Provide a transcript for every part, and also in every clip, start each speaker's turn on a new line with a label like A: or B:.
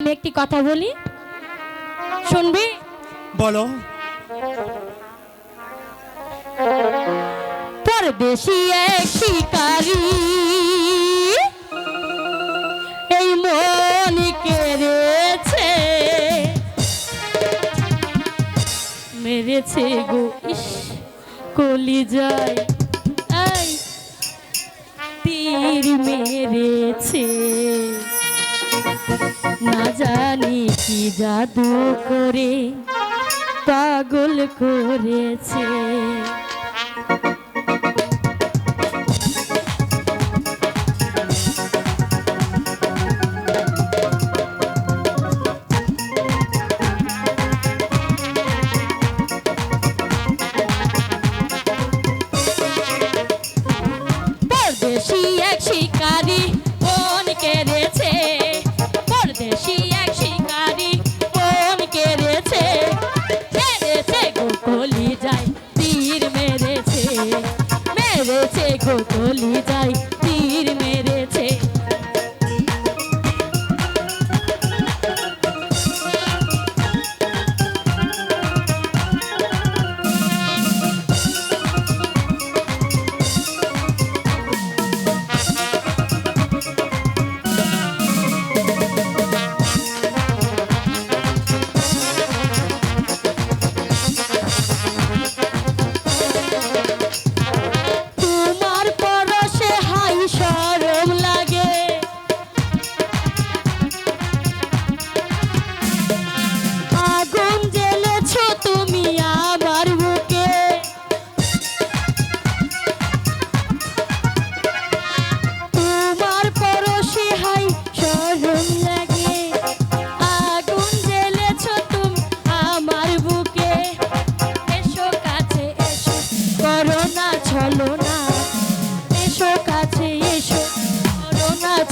A: আমি একটি কথা বলি। শুনবি?
B: বলো।
A: পরদেশি এক শিকারি। এই মন কেড়েছে মেরেছে গো ইস কলি যায় তীর মেরেছে। না জানি কি জাদু করে পাগল করেছে। শিকারী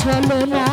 A: চলো না